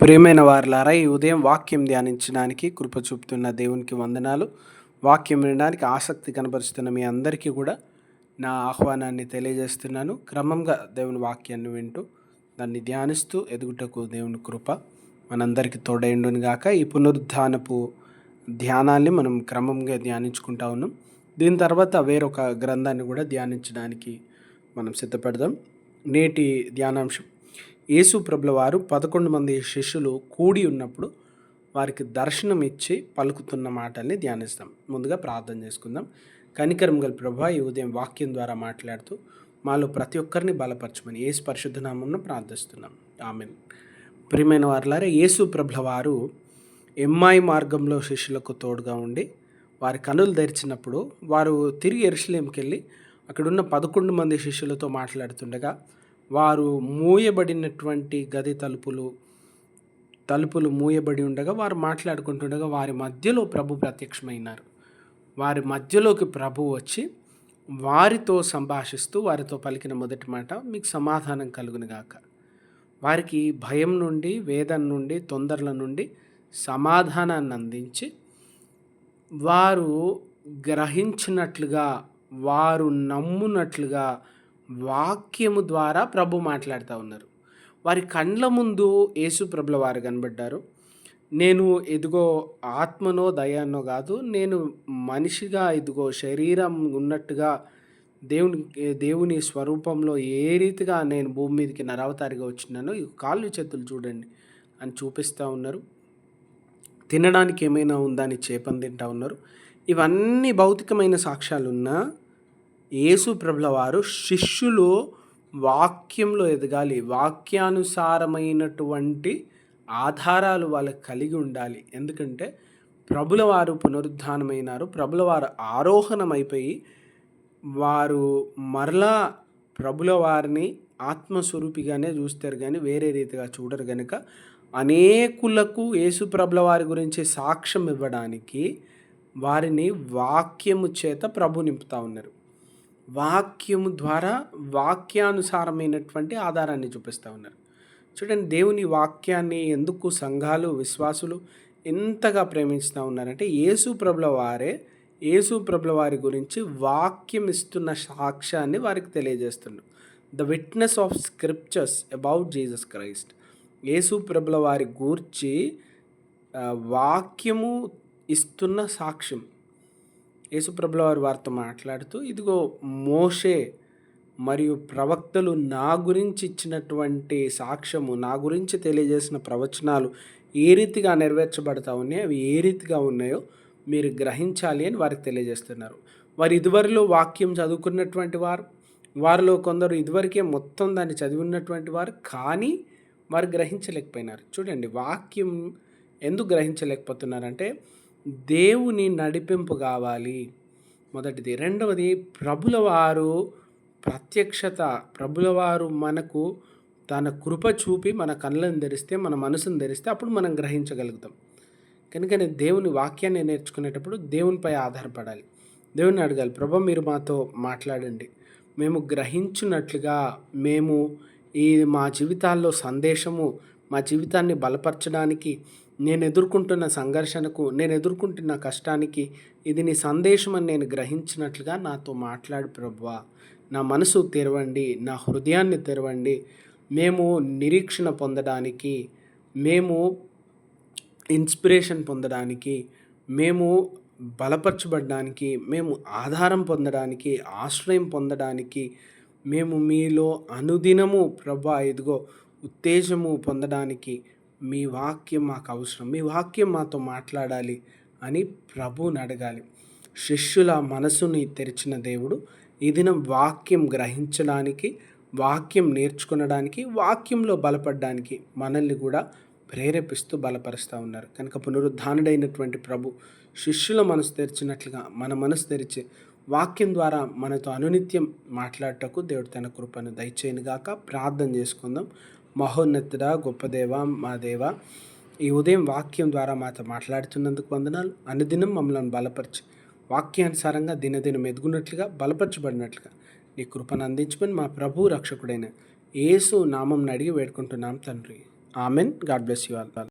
ప్రియమైన వారులారా ఈ ఉదయం వాక్యం ధ్యానించడానికి కృప చూపుతున్న దేవునికి వందనాలు. వాక్యం వినడానికి ఆసక్తి కనపరుస్తున్న మీ అందరికీ కూడా నా ఆహ్వానాన్ని తెలియజేస్తున్నాను. క్రమంగా దేవుని వాక్యాన్ని వింటూ దాన్ని ధ్యానిస్తూ ఎదుగుటకు దేవుని కృప మనందరికీ తోడైండును గాక. ఈ పునరుద్ధానపు ధ్యానాన్ని మనం క్రమంగా ధ్యానించుకుంటా ఉన్నాం. దీని తర్వాత వేరొక గ్రంథాన్ని కూడా ధ్యానించడానికి మనం సిద్ధపడదాం. నేటి ధ్యానాంశం యేసు ప్రభుల వారు పదకొండు మంది శిష్యులు కూడి ఉన్నప్పుడు వారికి దర్శనం ఇచ్చి పలుకుతున్న మాటల్ని ధ్యానిస్తాం. ముందుగా ప్రార్థన చేసుకుందాం. కనికరం గల ప్రభా ఈ ఉదయం వాక్యం ద్వారా మాట్లాడుతూ మాలో ప్రతి ఒక్కరిని బలపరచమని యేసు పరిశుద్ధనామం ప్రార్థిస్తున్నాం. ఆమెన్. ప్రియమైన వారులారా యేసు ప్రభుల వారు ఎమ్మాయి మార్గంలో శిష్యులకు తోడుగా ఉండి వారి కనులు తెరిచినప్పుడు వారు తిరిగి ఎరుసలేంకి వెళ్ళి అక్కడున్న పదకొండు మంది శిష్యులతో మాట్లాడుతుండగా వారు మూయబడినటువంటి గది తలుపులు తలుపులు మూయబడి ఉండగా వారు మాట్లాడుకుంటుండగా వారి మధ్యలో ప్రభు ప్రత్యక్షమైనారు. వారి మధ్యలోకి ప్రభు వచ్చి వారితో సంభాషిస్తూ వారితో పలికిన మొదటి మాట మీకు సమాధానం కలుగునుగాక వారికి భయం నుండి వేదన నుండి తొందరల నుండి సమాధానాన్ని అందించి వారు గ్రహించినట్లుగా వారు నమ్మునట్లుగా వాక్యము ద్వారా ప్రభు మాట్లాడుతూ ఉన్నారు. వారి కండ్ల ముందు యేసు ప్రభుల వారు కనబడ్డారు. నేను ఎదుగో ఆత్మనో దయాన్నో కాదు నేను మనిషిగా ఇదిగో శరీరం ఉన్నట్టుగా దేవుని దేవుని స్వరూపంలో ఏ రీతిగా నేను భూమి మీదకి నరవతారిగా వచ్చినానో ఈ కాళ్ళు చేతులు చూడండి అని చూపిస్తూ ఉన్నారు. తినడానికి ఏమైనా ఉందా అని చేపని తింటా ఉన్నారు. ఇవన్నీ భౌతికమైన సాక్ష్యాలు ఉన్నా యేసు ప్రభుల వారు శిష్యులు వాక్యంలో ఎదగాలి. వాక్యానుసారమైనటువంటి ఆధారాలు వాళ్ళకి కలిగి ఉండాలి. ఎందుకంటే ప్రభుల వారు పునరుద్ధానమైనారు. ప్రభుల వారు ఆరోహణమైపోయి వారు మరలా ప్రభుల వారిని ఆత్మస్వరూపిగానే చూస్తారు కానీ వేరే రీతిగా చూడరు కనుక అనేకులకు యేసు ప్రభుల వారి గురించి సాక్ష్యం ఇవ్వడానికి వారిని వాక్యము చేత ప్రభు నింపుతా ఉన్నారు. వాక్యము ద్వారా వాక్యానుసారమైనటువంటి ఆధారాన్ని చూపిస్తూ ఉన్నారు. చూడండి దేవుని వాక్యాన్ని ఎందుకు సంఘాలు విశ్వాసులు ఎంతగా ప్రేమిస్తూ ఉన్నారంటే యేసు ప్రభుల వారే యేసు ప్రభుల వారి గురించి వాక్యం ఇస్తున్న సాక్ష్యాన్ని వారికి తెలియజేస్తున్నారు the witness of scriptures about Jesus Christ Yesu ప్రభుల వారి గూర్చి వాక్యము ఇస్తున్న సాక్ష్యం. యేసుప్రభుల వారి వారితో మాట్లాడుతూ ఇదిగో మోషే మరియు ప్రవక్తలు నా గురించి ఇచ్చినటువంటి సాక్ష్యము నా గురించి తెలియజేసిన ప్రవచనాలు ఏ రీతిగా నెరవేర్చబడతా ఉన్నాయో అవి ఏ రీతిగా ఉన్నాయో మీరు గ్రహించాలి అని వారికి తెలియజేస్తున్నారు. వారు ఇదివరలో వాక్యం చదువుకున్నటువంటి వారు వారిలో కొందరు ఇదివరకే మొత్తం దాన్ని చదివి ఉన్నటువంటి వారు కానీ వారు గ్రహించలేకపోయినారు. చూడండి వాక్యం ఎందుకు గ్రహించలేకపోతున్నారంటే దేవుని నడిపింపు కావాలి. మొదటిది. రెండవది ప్రభుల వారు ప్రత్యక్షత ప్రభుల వారు మనకు తన కృప చూపి మన కళ్ళను ధరిస్తే మన మనసును ధరిస్తే అప్పుడు మనం గ్రహించగలుగుతాం. కనుకనే దేవుని వాక్యాన్ని నేర్చుకునేటప్పుడు దేవునిపై ఆధారపడాలి. దేవుని అడగాలి ప్రభు మీరు మాతో మాట్లాడండి. మేము గ్రహించినట్లుగా మేము ఈ మా జీవితాల్లో సందేశము మా జీవితాన్ని బలపరచడానికి నేను ఎదుర్కొంటున్న సంఘర్షణకు నేను ఎదుర్కొంటున్న కష్టానికి ఇది నీ సందేశం అని నేను గ్రహించినట్లుగా నాతో మాట్లాడు ప్రభువా నా మనసు తెరవండి నా హృదయాన్ని తెరవండి. మేము నిరీక్షణ పొందడానికి మేము ఇన్స్పిరేషన్ పొందడానికి మేము బలపరచబడడానికి మేము ఆధారం పొందడానికి ఆశ్రయం పొందడానికి మేము మీలో అనుదినము ప్రభా ఇదిగో ఉత్తేజము పొందడానికి మీ వాక్యం మాకు అవసరం. మీ వాక్యం మాతో మాట్లాడాలి అని ప్రభుని అడగాలి. శిష్యుల మనసుని తెరిచిన దేవుడు ఈ దినం వాక్యం గ్రహించడానికి వాక్యం నేర్చుకునడానికి వాక్యంలో బలపడడానికి మనల్ని కూడా ప్రేరేపిస్తూ బలపరుస్తూ ఉన్నారు. కనుక పునరుద్ధానుడైనటువంటి ప్రభు శిష్యుల మనసు తెరిచినట్లుగా మన మనసు తెరిచి వాక్యం ద్వారా మనతో అనునిత్యం మాట్లాడటకు దేవుడు తన కృపను దయచేయనుగాక ప్రార్థన చేసుకుందాం. మహోన్నతుడ గొప్ప దేవ మా దేవ. ఈ ఉదయం వాక్యం ద్వారా మాతో మాట్లాడుతున్నందుకు వందనాలు. అనుదినం మమ్మల్ని బలపరిచి. వాక్యానుసారంగా దినదినం ఎదుగునట్లుగా బలపరచబడినట్లుగా. నీ కృపను అందించమని మా ప్రభు రక్షకుడైన ఏసు నామం అడిగి వేడుకుంటున్నాం తండ్రి. Amen. God bless you all.